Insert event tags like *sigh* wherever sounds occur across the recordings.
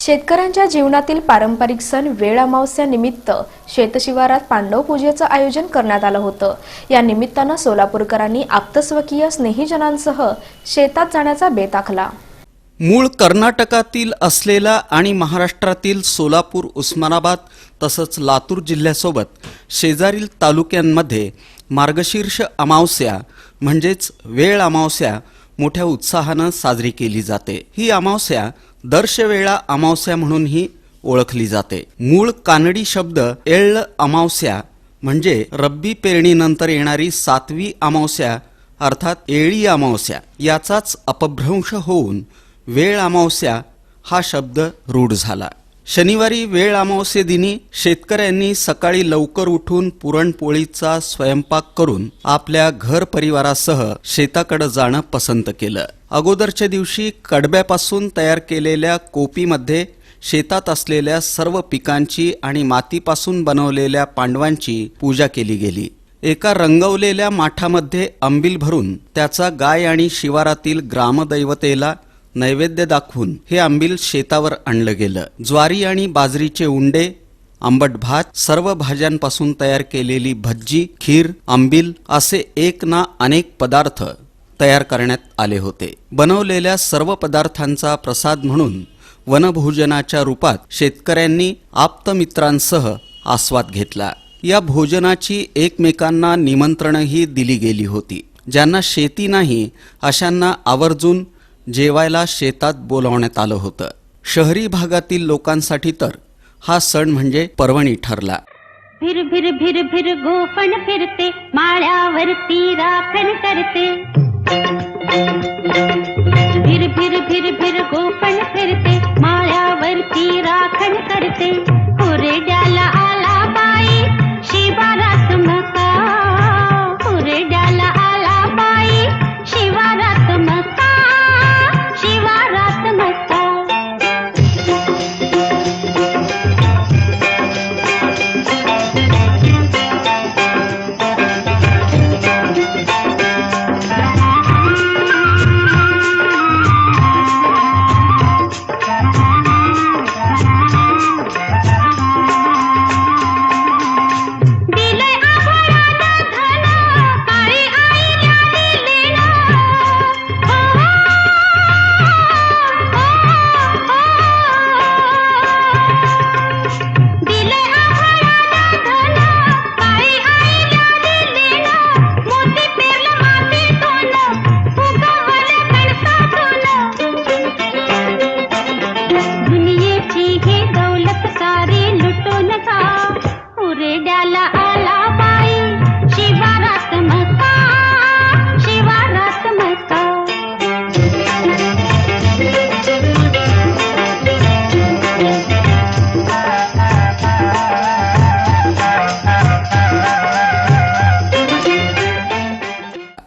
शेतकऱ्यांच्या जीवनातील पारंपरिक सण वेळ अमावस्या निमित्त शेतशिवारात पांडव पूजेचं आयोजन करण्यात आलं होतं. या निमित्तानं सोलापूरकरांनी आप्तस्वकीय स्नेहीजनांसह शेतात जाण्याचा बेत आखला. मूळ कर्नाटकातील असलेला आणि महाराष्ट्रातील सोलापूर उस्मानाबाद तसंच लातूर जिल्ह्यासोबत शेजारील तालुक्यांमध्ये मार्गशीर्ष अमावस्या म्हणजेच वेळ अमावस्या मोठ्या उत्साहानं साजरी केली जाते. ही अमावस्या दर्शवेळा अमावस्या म्हणूनही ओळखली जाते. मूळ कानडी शब्द एळ अमावस्या म्हणजे रब्बी पेरणीनंतर येणारी सातवी अमावस्या अर्थात एळी अमावस्या याचाच अपभ्रंश होऊन वेळ अमावस्या हा शब्द रूढ झाला. शनिवारी वेळ अमावस्येदिनी शेतकऱ्यांनी सकाळी लवकर उठून पुरणपोळीचा स्वयंपाक करून आपल्या घर परिवारासह शेताकडे जाणं पसंत केलं. अगोदरच्या दिवशी कडब्यापासून तयार केलेल्या कोपीमध्ये शेतात असलेल्या सर्व पिकांची आणि मातीपासून बनवलेल्या पांडवांची पूजा केली गेली. एका रंगवलेल्या माठामध्ये आंबील भरून त्याचा गाय आणि शिवारातील ग्रामदैवतेला नैवेद्य दाखवून हे आंबील शेतावर आणलं गेलं. ज्वारी आणि बाजरीचे उंडे आंबट भात सर्व भाज्यांपासून तयार केलेली भज्जी खीर आंबील असे एक ना अनेक पदार्थ तयार करण्यात आले होते. बनवलेल्या सर्व पदार्थांचा प्रसाद म्हणून वनभोजनाच्या रूपात शेतकऱ्यांनी आप्तमित्रांसह आस्वाद घेतला. या भोजनाची एकमेकांना निमंत्रणही दिली गेली होती. ज्यांना शेती नाही अशांना आवर्जून जेवायला शेतात बोलावण्यात आलं होतं. शहरी भागातील लोकांसाठी तर हा सण म्हणजे पर्वणी ठरला. फिर फिर फिर फिर गोफण फिरते माळ्यावरती राखण करते. फिर फिर फिर फिर गोफण फिरते माळ्यावरती राखण करते.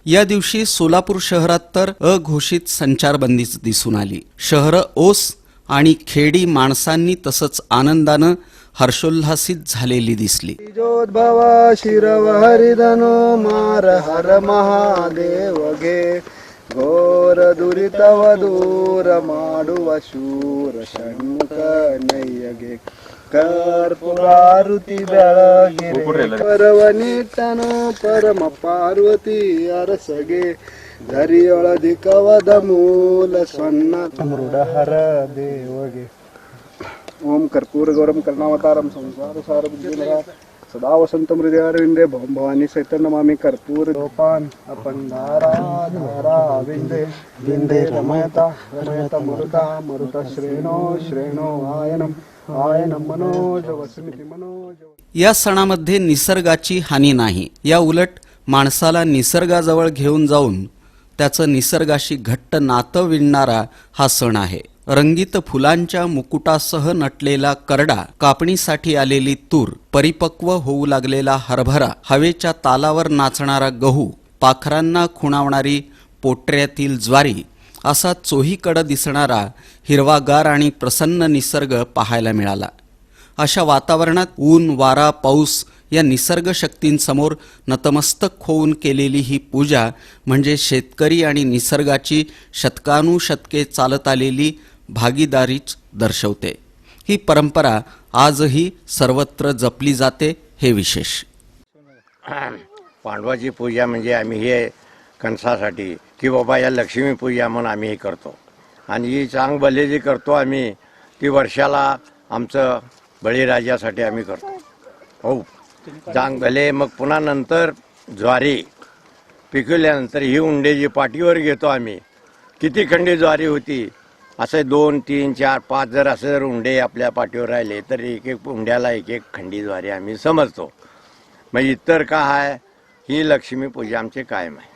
या दिवशी सोलापूर शहरात तर अघोषित संचारबंदीच दिसून आली. शहरं ओस आणि खेडी माणसांनी तसंच आनंदानं हर्षोल्हासित झालेली दिसली. शिरव हरिधनो मार हर महादेव घे. घोर दुरितव दूर माडुव शूर षण्मुख नय्य ಕರ್ಪುರಾರುತಿ ಬೆಳಗಿರೆ ಪರವನಿಟ್ಟನು ಪರಮ ಪಾರ್ವತಿ ಅರಸಗೆ ಧರಿಯೊಳದಿ ಕವದ ಮೂಲ ಸಣ್ಣ ಮೃಡಹರ ದೇವಗೆ ಓಂ ಕರ್ಪೂರ ಗೌರಂ ಕರ್ಣಾವತಾರಂ ಸಂಸಾರ ಸಾರ ಬುದ್ಧಿನರ ಸದಾ ವಸಂತ ಮೃದಯಾರವಿಂದೆ ಭವಂ ಭವಾನಿ ಚೈತನ್ಯ ಮಾಮಿ ಕರ್ಪೂರ ಗೋಪಾನ್ ಅಪಂದಾರಾಧಾರಾವಿಂದೆ ವಿಂದೆ ರಮಯತ ರಮಯತ ಮರುತ ಮರುತ ಶ್ರೇಣೋ ಶ್ರೇಣೋ ವಾಯನಂ या सणामध्ये निसर्गाची हानी नाही. या उलट माणसाला निसर्गाजवळ घेऊन जाऊन त्याचं निसर्गाशी घट्ट नातं विणणारा हा सण आहे. रंगीत फुलांच्या मुकुटासह नटलेला करडा कापणीसाठी आलेली तूर परिपक्व होऊ लागलेला हरभरा हवेच्या तालावर नाचणारा गहू पाखरांना खुणावणारी पोटऱ्यातील ज्वारी असा चोहीकडं दिसणारा हिरवागार आणि प्रसन्न निसर्ग पाहायला मिळाला. अशा वातावरणात ऊन वारा पाऊस या निसर्ग शक्तींसमोर नतमस्तक होऊन केलेली ही पूजा म्हणजे शेतकरी आणि निसर्गाची शतकानुशतके चालत आलेली भागीदारीच दर्शवते. ही परंपरा आजही सर्वत्र जपली जाते हे विशेष. *clears throat* पांडवाची पूजा म्हणजे आम्ही हे कणसासाठी की बाबा या लक्ष्मी पूजा म्हणून आम्ही हे करतो. आणि ही चांग भले जी करतो आम्ही ती वर्षाला आमचं बळीराजासाठी आम्ही करतो. हो. चांग भले मग पुन्हा नंतर ज्वारी पिकवल्यानंतर ही उंडे जी पाठीवर घेतो आम्ही. किती खंडी ज्वारी होती? असे दोन तीन चार पाच जर असे जर उंडे आपल्या पाठीवर राहिले तर एक एक उंड्याला एक एक खंडी ज्वारी आम्ही समजतो. मग इतर का आहे? ही लक्ष्मीपूजा आमची कायम आहे.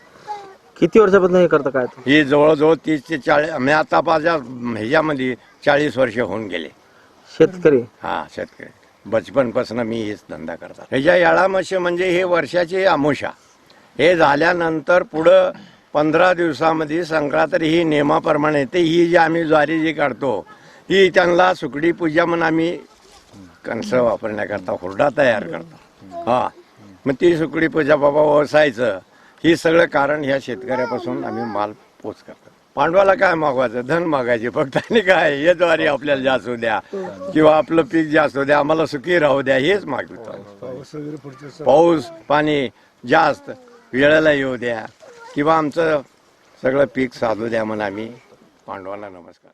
किती वर्षापासून हे करता काय? ही जवळजवळ तीस ते चाळीस मी आता माझ्या ह्याच्यामध्ये चाळीस वर्ष होऊन गेले. शेतकरी? हा शेतकरी. बचपनपासून मी हेच धंदा करतात ह्याच्या याळामशी म्हणजे हे वर्षाची आमुषा हे झाल्यानंतर पुढं पंधरा दिवसामध्ये संक्रांती ही नियमाप्रमाणे ते ही जी आम्ही ज्वारी जी काढतो ही त्यांना सुकडी पूजा म्हणून आम्ही कणस वापरण्याकरता हुरडा तयार करतो. हा. मग ती सुकडी पूजा बाबा ओसायचं. ही सगळं कारण ह्या शेतकऱ्यापासून आम्ही माल पोच करतो. पांडवाला काय मागवायचं? धन मागायचे फक्त. आणि काय? हे ज्वारी आपल्याला जास्त द्या. किंवा आपलं पीक जास्त द्या. आम्हाला सुखी राहू द्या. हेच मागवतो आम्ही. पाऊस पाणी जास्त. वेळेला येऊ द्या. किंवा आमचं सगळं पीक साधू द्या म्हणून आम्ही पांडवाला नमस्कार.